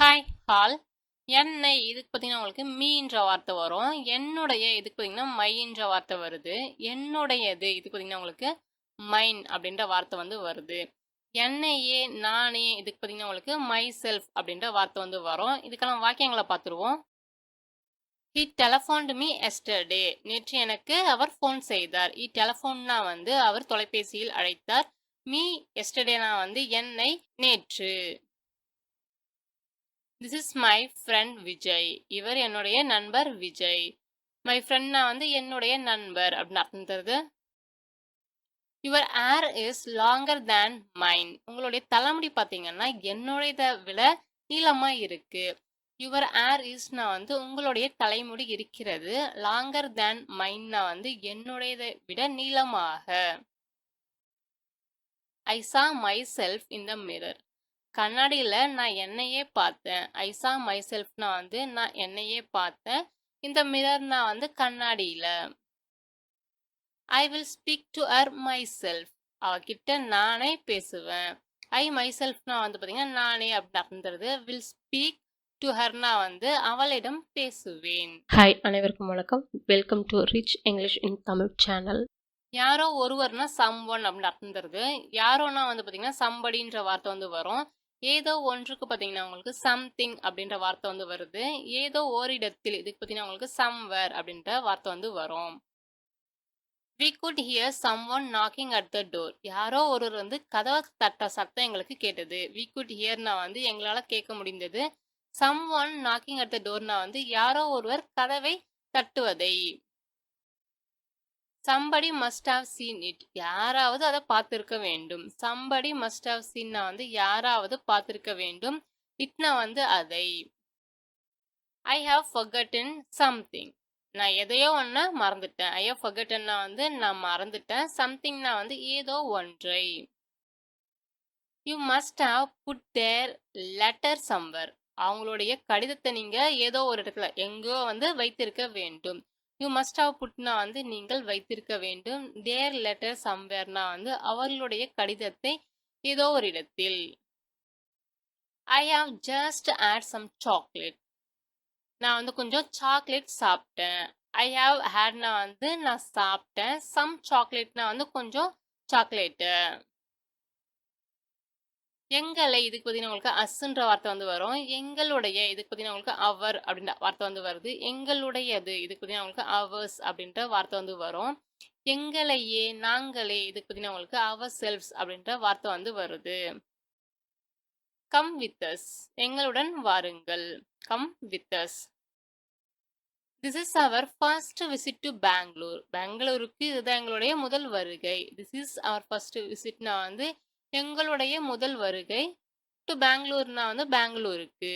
Hi hall என்னை இதுக்கு பார்த்தீங்கன்னா உங்களுக்கு மீன்ற வார்த்தை வரும். என்னுடைய இதுக்கு பார்த்தீங்கன்னா மைன்ற வார்த்தை வருது. என்னுடையது இதுக்கு பார்த்தீங்கன்னா உங்களுக்கு மைன் அப்படின்ற வார்த்தை வந்து வருது. என்னையே நானே இதுக்கு பார்த்தீங்கன்னா உங்களுக்கு மை செல்ஃப் அப்படின்ற வார்த்தை வந்து வரும். இதுக்கெல்லாம் வாக்கியங்களை பார்த்துருவோம். ஹி டெலஃபோன்டு மீ எஸ்டர்டே நேற்று எனக்கு அவர் ஃபோன் செய்தார். இ டெலஃபோன்னா வந்து அவர் தொலைபேசியில் அழைத்தார். மீ எஸ்டர்டேனா வந்து என்னை நேற்று. This is my friend Vijay இவர் என்னுடைய நண்பர் விஜய் மை ஃப்ரெண்ட்னா வந்து என்னுடைய நண்பர் அப்படின்னு அர்த்தம் தருது. Your hair is longer than mine உங்களுடைய தலைமுடி பார்த்தீங்கன்னா என்னுடையதை விட நீளமாக இருக்கு. யுவர் ஏர் இஸ்னா வந்து உங்களுடைய தலைமுடி இருக்கிறது. லாங்கர் தேன் மைன்னா வந்து என்னுடையதை விட நீளமாக. I saw myself in the mirror கண்ணாடியில் நான் என்னையே பார்த்தேன். ஐ சா மை செல்ஃப்னா வந்து நான் என்னையே பார்த்தேன். இந்த மிரர்னா வந்து கண்ணாடியில். I will speak to her myself அவகிட்ட நானே பேசுவேன். ஐ மை செல்ஃப்னா வந்து பார்த்தீங்கன்னா நானே அப்படின்னு அர்த்தம் வில் ஸ்பீக் டு ஹர்னா வந்து அவளிடம் பேசுவேன். ஹாய் அனைவருக்கும் வணக்கம். Welcome to rich English in Tamil channel யாரோ ஒருவர்னா சம் ஒன் அப்படின்னு அர்த்தம் தருது யாரோனா வந்து பார்த்தீங்கன்னா சம்படின்ற வார்த்தை வந்து வரும். ஏதோ ஒன்றுக்கு பார்த்தீங்கன்னா உங்களுக்கு சம்திங் அப்படின்ற வார்த்தை வந்து வருது. ஏதோ ஓரிடத்தில் இதுக்கு பார்த்தீங்கன்னா உங்களுக்கு சம்வேர் அப்படின்ற வார்த்தை வந்து வரும். We could hear someone knocking at the door யாரோ ஒருவர் வந்து கதவை தட்ட சத்தம் எங்களுக்கு கேட்டது. வி குட் ஹியர்னா வந்து எங்களால் கேட்க முடிந்தது. Someone knocking at the டோர்னா வந்து யாரோ ஒருவர் கதவை தட்டுவதை. Somebody must have seen it யாராவது அதை பார்த்துருக்க வேண்டும். சம்படி மஸ்ட் ஹாவ் சீன்னா வந்து யாராவது பார்த்துருக்க வேண்டும். இட்னா வந்து அதை. ஐ ஹாவ் ஃபர்கட்டன் சம்திங் நான் எதையோ ஒன்று மறந்துட்டேன். ஐ ஹவ் ஃபர்கட்டன்னா வந்து நான் மறந்துட்டேன். சம்திங்னா வந்து ஏதோ ஒன்றை. You must have put their letter somewhere அவங்களுடைய கடிதத்தை நீங்கள் ஏதோ ஒரு இடத்துல எங்கோ வந்து வைத்திருக்க வேண்டும். யூ மஸ்ட் ஹவ் புட்னா வந்து நீங்கள் வைத்திருக்க வேண்டும். தேர் லெட்டர் சம்வேர்னா வந்து அவர்களுடைய கடிதத்தை ஏதோ ஒரு இடத்தில். I have just add some chocolate நான் வந்து கொஞ்சம் சாக்லேட் சாப்பிட்டேன். ஐ ஹாவ் ஹேட்னா வந்து நான் சாப்பிட்டேன். சம் சாக்லேட்னா வந்து கொஞ்சம் சாக்லேட்டு எங்களை இதுக்கு பார்த்தீங்கன்னா உங்களுக்கு அஸ்ன்ற வார்த்தை வந்து வரும். எங்களுடைய இதுக்கு பார்த்தீங்கன்னா உங்களுக்கு அவர் அப்படின்ற வார்த்தை வந்து வருது. எங்களுடையது இதுக்கு பார்த்தீங்கன்னா உங்களுக்கு அவர்ஸ் அப்படின்ற வார்த்தை வந்து வரும். எங்களையே நாங்களே இதுக்கு பார்த்தீங்கன்னா உங்களுக்கு அவர் செல்ஃப்ஸ் அப்படின்ற வார்த்தை வந்து வருது. கம் வித் அஸ் எங்களுடன் வாருங்கள். Come with us this is our first visit to Bengaluru பெங்களூருக்கு இதுதான் எங்களுடைய முதல் வருகை. திஸ் இஸ் அவர் ஃபர்ஸ்ட் விசிட்னா வந்து எங்களுடைய முதல் வருகை டு பெங்களூர்னா வந்து பெங்களூருக்கு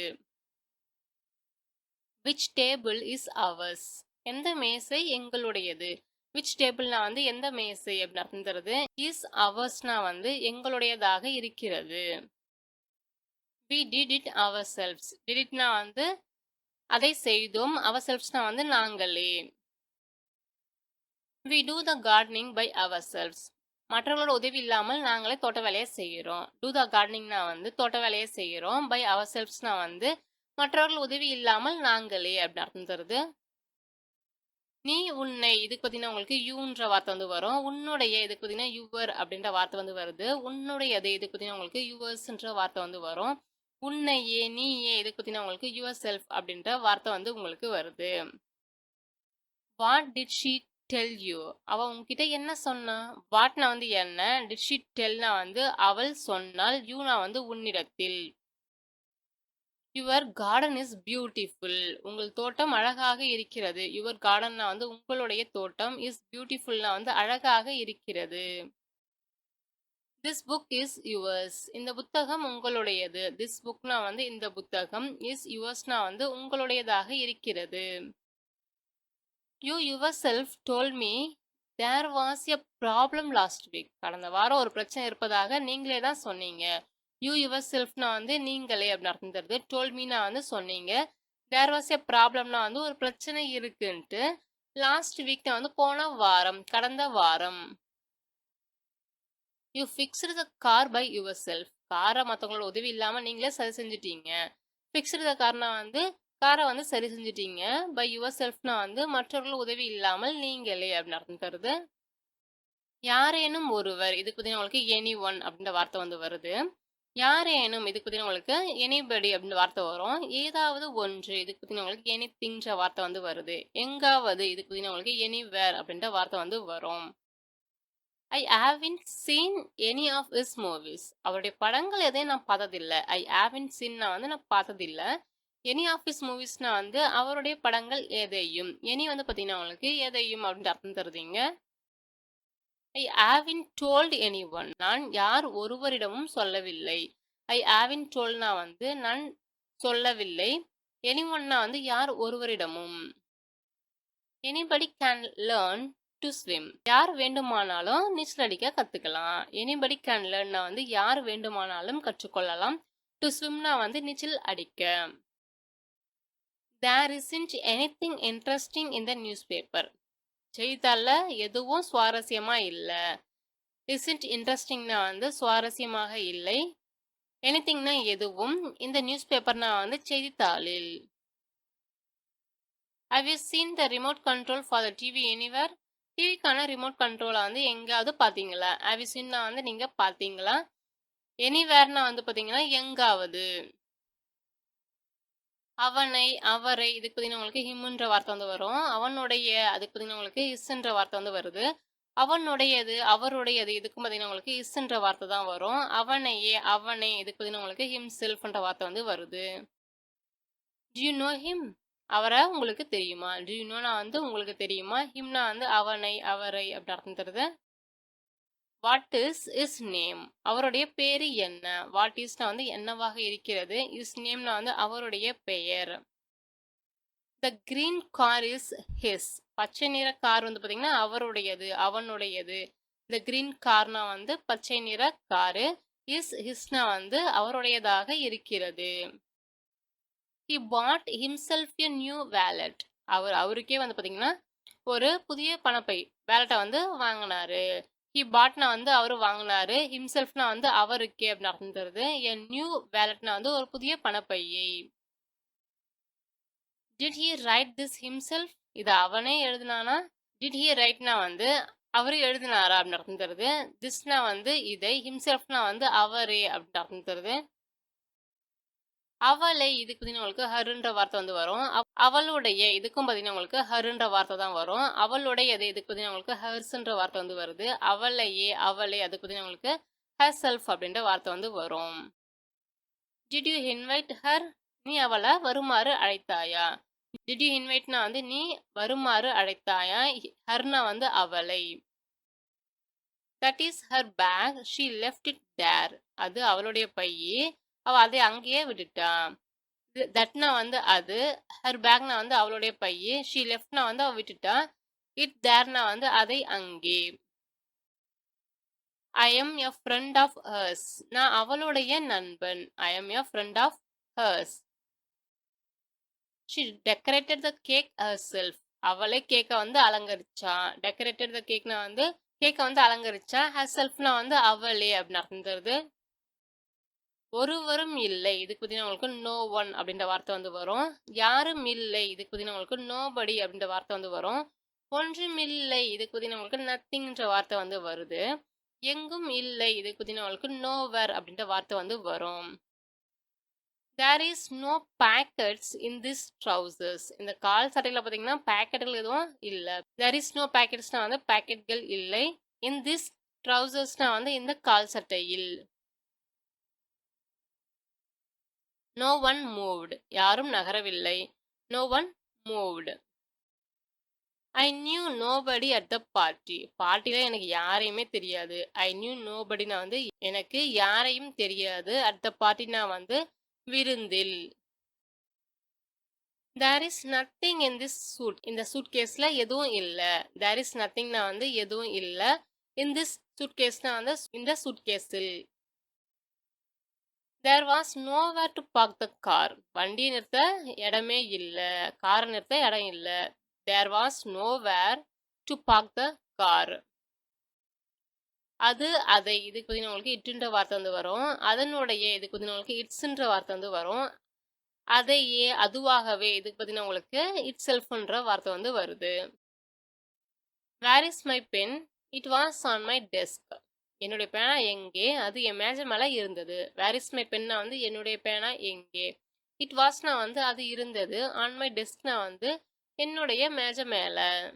விச் டேபிள் இஸ் அவர்ஸ் எந்த மேசை எங்களுடையது? விச் டேபிள்னா வந்து எந்த மேசை அப்படின்றது இஸ் அவர்ஸ்னா வந்து எங்களுடையதாக இருக்கிறது. We did it ourselves டிடிட்னா வந்து அதை செய்தோம். அவர் செல்ஃப்ஸ்னா வந்து நாங்களே. We do the gardening by ourselves மற்றவங்களோட உதவி இல்லாமல் நாங்களே தோட்ட வேலையை செய்கிறோம் டூ த கார்டனிங்னா வந்து தோட்ட வேலையை செய்கிறோம் பை அவர் செல்ஃப்ஸ்னா வந்து மற்றவர்கள் உதவி இல்லாமல் நாங்களே அப்படின்னு அர்த்தம் தருது. நீ உன்னை இதுக்கு பார்த்தீங்கன்னா உங்களுக்கு யூன்ற வார்த்தை வந்து வரும். உன்னுடைய இதுக்கு பார்த்தீங்கன்னா யுவர் அப்படின்ற வார்த்தை வந்து வருது. உன்னுடையது இதுக்கு பார்த்தீங்கன்னா உங்களுக்கு யுவர்ஸ்ன்ற வார்த்தை வந்து வரும். உன்னையே நீயே இதுக்கு பார்த்தீங்கன்னா உங்களுக்கு யுவர் செல்ஃப் அப்படின்ற வார்த்தை வந்து உங்களுக்கு வருது. What did she tell you அவள் உங்ககிட்ட என்ன சொன்னா? வாட்னா வந்து என்ன? டிட் ஷீ டெல்னா வந்து அவள் சொன்னால் யூனா வந்து உன்னிடத்தில். யுவர் கார்டன் இஸ் பியூட்டிஃபுல் உங்கள் தோட்டம் அழகாக இருக்கிறது. யுவர் கார்டன்னா வந்து உங்களுடைய தோட்டம் இஸ் பியூட்டிஃபுல்னா வந்து அழகாக இருக்கிறது. திஸ் புக் இஸ் யுவர்ஸ் இந்த புத்தகம் உங்களுடையது. திஸ் புக்னா வந்து இந்த புத்தகம் இஸ் யுவர்ஸ்னா வந்து உங்களுடையதாக இருக்கிறது. You yourself told me there was a problem last week கடந்த வாரம் ஒரு பிரச்சனை இருப்பதாக நீங்களே தான் சொன்னீங்க. யூ யுவர் செல்ஃப்னா வந்து நீங்களே அப்படின்னு அர்த்தம் தருது. டோல் மீனா வந்து சொன்னீங்க. தேர் வாஸ் எ ப்ராப்ளம்னா வந்து ஒரு பிரச்சனை இருக்குன்ட்டு லாஸ்ட் வீக்னா வந்து போன வாரம் கடந்த வாரம். You fixed the car by yourself காரை மற்றவங்களோட உதவி இல்லாமல் நீங்களே சரி செஞ்சுட்டீங்க. ஃபிக்ஸ்டு த கார்னா வந்து காரை வந்து சரி செஞ்சிட்டீங்க. பை யுவர் செல்ஃப்னா வந்து மற்றவர்கள் உதவி இல்லாமல் நீங்களே அப்படின்னு அர்த்தம் தருது. யாரேனும் ஒருவர் இதுக்கு பார்த்தீங்கன்னா உங்களுக்கு எனி ஒன் அப்படின்ற வார்த்தை வந்து வருது. யாரேனும் இதுக்கு பார்த்தீங்கன்னா உங்களுக்கு எனிபடி அப்படின்ற வார்த்தை வரும். ஏதாவது ஒன்று இதுக்கு பார்த்தீங்கன்னா உங்களுக்கு எனி திங்ன்ற வார்த்தை வந்து வருது. எங்காவது இதுக்கு பார்த்தீங்கன்னா உங்களுக்கு எனி வேர் அப்படின்ற வார்த்தை வந்து வரும். I haven't seen any of his movies அவருடைய படங்கள் எதையும் நான் பார்த்ததில்லை. ஐ ஹாவின் சீன் நான் வந்து நான் பார்த்ததில்லை. எனி ஆஃப் மூவிஸ்னால் மூவிஸ்னா வந்து அவருடைய படங்கள் எதையும். எனி வந்து பார்த்தீங்கன்னா உங்களுக்கு எதையும் அப்படின்ட்டு அர்த்தம் தருதீங்க. I haven't told anyone நான் யார் ஒருவரிடமும் சொல்லவில்லை. ஐ ஹாவின் டோல்ட்னா வந்து நான் சொல்லவில்லை. எனி ஒன்னா வந்து யார் ஒருவரிடமும். Anybody can learn to swim யார் வேண்டுமானாலும் நீச்சல் அடிக்க கற்றுக்கலாம் எனிபடி கேன் லேர்ன்னா வந்து யார் வேண்டுமானாலும் கற்றுக்கொள்ளலாம். டு ஸ்விம்னா வந்து நீச்சல் அடிக்க. There isn't anything interesting in the newspaper செய்தித்தாளில் எதுவும் சுவாரஸ்யமாக இல்லை. இஸ்இன்ட் இன்ட்ரெஸ்டிங்னா வந்து சுவாரஸ்யமாக இல்லை. எனிதிங்னா எதுவும் இந்த நியூஸ் பேப்பர்னா வந்து செய்தித்தாளில். Have you seen the remote control for the TV anywhere டிவிக்கான remote கண்ட்ரோலை வந்து எங்கேயாவது பார்த்தீங்களா? ஹவ் யூ சீன்னா வந்து நீங்கள் பார்த்தீங்களா? எனிவேர்னா வந்து பார்த்தீங்கன்னா எங்காவது. அவனை அவரை இதுக்கு பார்த்தீங்கன்னா உங்களுக்கு ஹிம்ன்ற வார்த்தை வந்து வரும். அவனுடைய அதுக்கு பார்த்தீங்கன்னா உங்களுக்கு இஸ்ன்ற வார்த்தை வந்து வருது. அவனுடையது அவருடையது இதுக்கும் பார்த்தீங்கன்னா உங்களுக்கு இஸ்ன்ற வார்த்தை தான் வரும். அவனையே அவனை இதுக்கு பார்த்தீங்கன்னா உங்களுக்கு ஹிம் செல்ஃப்ன்ற வார்த்தை வந்து வருது. யூ நோ ஹிம் அவரை உங்களுக்கு தெரியுமா? டு யூ நோனா வந்து உங்களுக்கு தெரியுமா? ஹிம்னா வந்து அவனை அவரை அப்படி அர்த்தம் தருது. வாட் இஸ் இஸ் நேம் அவருடைய பேரு என்ன? வாட் இஸ்னா வந்து என்னவாக இருக்கிறது? இஸ் நேம்னா வந்து அவருடைய பெயர். The green car is his பச்சை நிற கார் வந்து பார்த்தீங்கன்னா அவருடையது அவனுடையது. இந்த கிரீன் கார்னா வந்து பச்சை நிற காரு இஸ் ஹிஸ்னா வந்து அவருடையதாக இருக்கிறது. He bought himself a new wallet அவர் அவருக்கே வந்து பார்த்தீங்கன்னா ஒரு புதிய பணப்பை வேலட்டை வந்து வாங்கினாரு. ஹி பாட்னா வந்து அவர் வாங்கினாரு. ஹிம்செல்ஃப்னா வந்து அவருக்கே அப்படின்னு நடந்துருது தருது என் நியூ வேலட்னா வந்து ஒரு புதிய பணப்பையை. Did he write this himself இது அவனே எழுதினானா? டிட் ஹி ரைட்னா வந்து அவரு எழுதினாரா அப்படின்னு நடந்துருது தருது திஸ்னா வந்து இதை ஹிம்செல்ஃப்னா வந்து அவரே அப்படின்னு நடந்துருது தருது அவளை இதுக்கு பார்த்தீங்கன்னா உங்களுக்கு ஹருன்ற வார்த்தை வந்து வரும். அவளுடைய இதுக்கும் பார்த்தீங்கன்னா உங்களுக்கு ஹருன்ற வார்த்தை தான் வரும். அவளுடையது இதுக்கு பார்த்தீங்கன்னா உங்களுக்கு ஹர்ஸ்ன்ற வார்த்தை வந்து வருது. அவளையே அவளை அதுக்கு பார்த்தீங்கன்னா உங்களுக்கு ஹர் செல்ஃப் அப்படின்ற வார்த்தை வந்து வரும். டிட் யூ இன்வைட் ஹர் நீ அவளை வருமாறு அழைத்தாயா? டிட் யூ இன்வைட்னா வந்து நீ வருமாறு அழைத்தாயா? ஹர்னா வந்து அவளை. That is her bag she left it there அது அவளுடைய பையே. அவ அதை அங்கேயே விட்டுட்டான் தட்னா வந்து அது ஹர் பேக்னா வந்து அவளுடைய பையே ஷீ லெஃப்ட்னா வந்து அவ விட்டுட்டா. இட் தேர்னா வந்து அதை அங்கே. I am a friend of hers நான் அவளுடைய நண்பன். I am a friend of hers she decorated the cake herself அவளே கேக்கை வந்து அலங்கரிச்சா. டெக்கரேட்டட் த கேக்னா வந்து கேக்கை வந்து அலங்கரிச்சா. ஹர் செல்ஃப்னா வந்து அவளே அப்படின்னு அர்த்தம் தருது ஒருவரும் இல்லை. இதுக்கு பார்த்தீங்கன்னா உங்களுக்கு நோ ஒன் அப்படின்ற வார்த்தை வந்து வரும். யாரும் இல்லை. இதுக்கு பார்த்தீங்கன்னா உங்களுக்கு நோபடி அப்படின்ற வார்த்தை வந்து வரும். ஒன்றும் இல்லை. இதுக்கு பார்த்தீங்கன்னா உங்களுக்கு நத்திங்ன்ற வார்த்தை வந்து வருது. எங்கும் இல்லை. இதுக்கு பார்த்தீங்கன்னா உங்களுக்கு நோவர் அப்படின்ற வார்த்தை வந்து வரும். There is no pockets in this trousers இந்த கால் சட்டையில் பார்த்தீங்கன்னா பேக்கெட்டுகள் எதுவும் இல்லை. தேர் இஸ் நோ பேக்கெட்ஸ்னால் வந்து பேக்கெட்கள் இல்லை. இன் திஸ் ட்ரௌசர்ஸ்னால் வந்து இந்த கால் சட்டையில் நோ ஒன் மூவ்டு யாரும் நகரவில்லை. No one moved I knew nobody at the party பார்ட்டியில் எனக்கு யாரையுமே தெரியாது. ஐ நியூ நோபடினா வந்து எனக்கு யாரையும் தெரியாது. அட் த பார்ட்டினா வந்து விருந்தில். There is nothing in this suit இந்த சூட் கேஸில் எதுவும் இல்லை. தேர் இஸ் நத்திங்னா வந்து எதுவும் இல்லை. இன் திஸ் சூட் கேஸ்னா வந்து இந்த சூட் கேஸில் there was nowhere to park the car வண்டி நிறுத்த இடமே இல்லை. காரை நிறுத்த இடம் இல்லை. There was nowhere to park the car அது அதை இதுக்கு பற்றி உங்களுக்கு இட்டுன்ற வார்த்தை வந்து வரும். அதனுடைய இதுக்கு பற்றி உங்களுக்கு இட்ஸுன்ற வார்த்தை வந்து வரும். அதையே அதுவாகவே இதுக்கு பார்த்தீங்கன்னா உங்களுக்கு இட் செல்ஃப்ன்ற வார்த்தை வந்து வருது. Where is my pen it was on my desk என்னுடைய பேனா எங்கே? அது என் மேஜை மேலே இருந்தது. வேர் இஸ் மை பென்னா வந்து என்னுடைய பேனா எங்கே? இட் வாஸ்னா வந்து அது இருந்தது. ஆன் மை டெஸ்க்னா வந்து என்னுடைய மேஜை மேலே.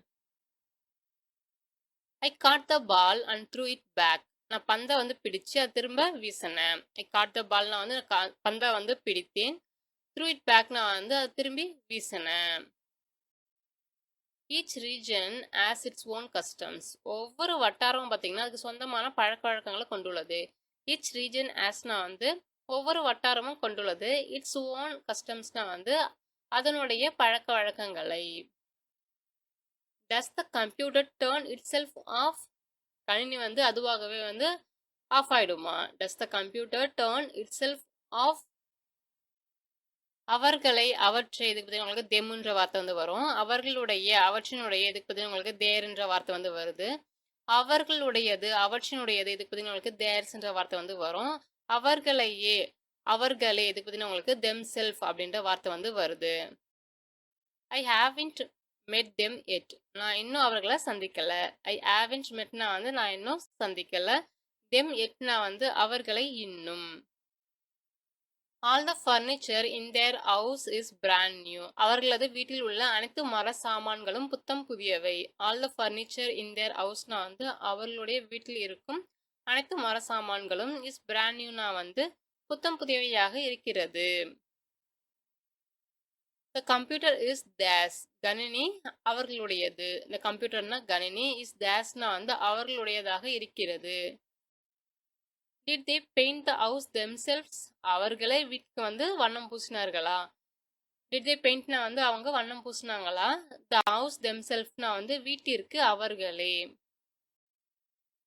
I got the ball and threw it back நான் பந்தை வந்து பிடிச்சு அது திரும்ப வீசினேன். ஐ காட் த பால் நான் வந்து கா- பந்தை வந்து பிடித்தேன். த்ரூ இட் பேக் நான் வந்து அது திரும்பி வீசினேன். Each region has its own customs ஒவ்வொரு வட்டாரமும் பார்த்தீங்கன்னா அதுக்கு சொந்தமான பழக்க வழக்கங்களை கொண்டுள்ளது. ஈச் ரீஜன் ஆஸ்னா வந்து ஒவ்வொரு வட்டாரமும் கொண்டுள்ளது. இட்ஸ் ஓன் கஸ்டம்ஸ்னா வந்து அதனுடைய பழக்க வழக்கங்களை. Does the computer turn itself off கணினி வந்து அதுவாகவே வந்து off ஆகிடுமா does the computer turn itself off அவர்களை அவற்றை இதுக்கு பற்றி உங்களுக்கு தெம்முன்ற வார்த்தை வந்து வரும். அவர்களுடைய அவற்றினுடைய இதுக்கு பற்றி உங்களுக்கு தேர்ன்ற வார்த்தை வந்து வருது. அவர்களுடையது அவற்றினுடையது இதுக்கு பற்றி உங்களுக்கு தேர்ஸ்ன்ற வார்த்தை வந்து வரும். அவர்களையே அவர்களே இதுக்கு பற்றி உங்களுக்கு தெம் செல்ஃப் அப்படின்ற வார்த்தை வந்து வருது. ஐ ஹாவின்ட் மெட் தெம் எட் நான் இன்னும் அவர்களை சந்திக்கலை. ஐ ஹாவின்ட் மெட்னா வந்து நான் இன்னும் சந்திக்கலை. தெம் எட்னா வந்து அவர்களை இன்னும். All the furniture in their house is brand new அவர்களது வீட்டில் உள்ள அனைத்து மர சாமான்களும் புத்தம் புதியவை. ஆல் த ஃபர்னிச்சர் இன் தேர் ஹவுஸ்னா வந்து அவர்களுடைய வீட்டில் இருக்கும் அனைத்து மர சாமான்களும் இஸ் பிராண்ட் நியூனா வந்து புத்தம் புதியவையாக இருக்கிறது. த கம்ப்யூட்டர் இஸ் தேஸ் கணினி அவர்களுடையது. இந்த கம்ப்யூட்டர்னா கணினி இஸ் தேஸ்னா வந்து அவர்களுடையதாக இருக்கிறது. Did they paint the house themselves அவர்களே வீட்டுக்கு வந்து வண்ணம் பூசினார்களா? டிட் தே பெயிண்ட்னா வந்து அவங்க வண்ணம் பூசினாங்களா? த ஹவுஸ் தெம்செல்ஃப்னா வந்து வீட்டிற்கு அவர்களே.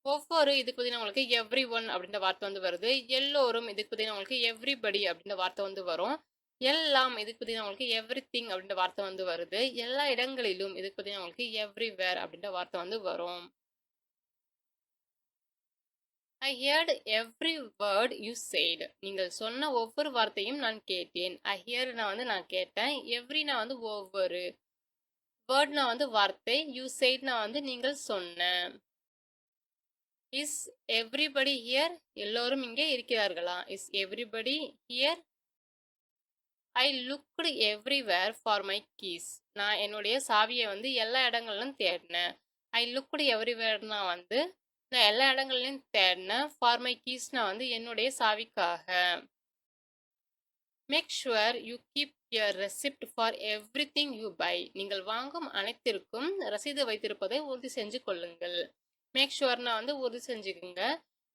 ஒவ்வொரு இதுக்கு பார்த்தீங்கன்னா உங்களுக்கு எவ்ரி ஒன் அப்படின்ற வார்த்தை வந்து வருது. எல்லோரும் இதுக்கு பார்த்தீங்கன்னா உங்களுக்கு எவ்ரிபடி அப்படின்ற வார்த்தை வந்து வரும். எல்லாம் இதுக்கு பார்த்தீங்கன்னா உங்களுக்கு எவ்ரி திங் அப்படின்ற வார்த்தை வந்து வருது. எல்லா இடங்களிலும் இதுக்கு பார்த்தீங்கன்னா உங்களுக்கு எவ்ரிவேர் அப்படின்ற வார்த்தை வந்து வரும். I heard every word you said நீங்கள் சொன்ன ஒவ்வொரு வார்த்தையும் நான் கேட்டேன். ஐ ஹியர்னா வந்து நான் கேட்டேன். எவ்ரினா வந்து ஒவ்வொரு வேர்ட்னா வந்து வார்த்தை. யூ saidனா வந்து நீங்கள் சொன்ன. இஸ் எவ்ரிபடி ஹியர் எல்லோரும் இங்கே இருக்கிறார்களா? Is everybody here I looked everywhere for my keys நான் என்னுடைய சாவியை வந்து எல்லா இடங்களிலும் தேடினேன். ஐ லுக்டு எவ்ரிவேர்னா வந்து நான் எல்லா இடங்கள்லையும் தேடினேன். ஃபார் மை கீஸ்னா வந்து என்னுடைய சாவிக்காக. Make sure you keep your receipt for everything you buy நீங்கள் வாங்கும் அனைத்திற்கும் ரசீது வைத்திருப்பதை உறுதி செஞ்சு கொள்ளுங்கள். மேக் ஷுவர்னா வந்து உறுதி செஞ்சுக்குங்க.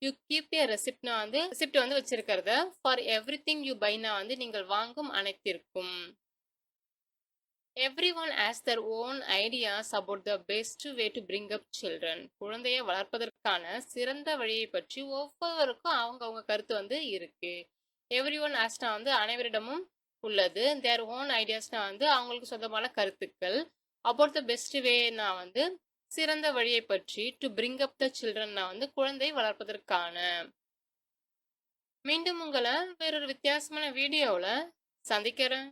யூ கீப் யர் ரெசிப்ட்னா வந்து ரெசிப்ட் வந்து வச்சிருக்கிறத ஃபார் எவ்ரி திங் யூ பைனா வந்து நீங்கள் வாங்கும் அனைத்திற்கும். Everyone has their own ideas about the best way to bring up children குழந்தையை வளர்ப்பதற்கான சிறந்த வழியை பற்றி ஒவ்வொருவருக்கும் அவங்கவுங்க கருத்து வந்து இருக்கு. எவ்ரி ஒன் ஆஸ்னா வந்து அனைவரிடமும் உள்ளது. தேர் ஓன் ஐடியாஸ்னா வந்து அவங்களுக்கு சொந்தமான கருத்துக்கள். அபவுட் த பெஸ்ட் வேனா வந்து சிறந்த வழியை பற்றி டு பிரிங் அப் த சில்ட்ரன்னா வந்து குழந்தை வளர்ப்பதற்கான. மீண்டும் உங்களை வேறொரு வித்தியாசமான வீடியோவில் சந்திக்கிறேன்.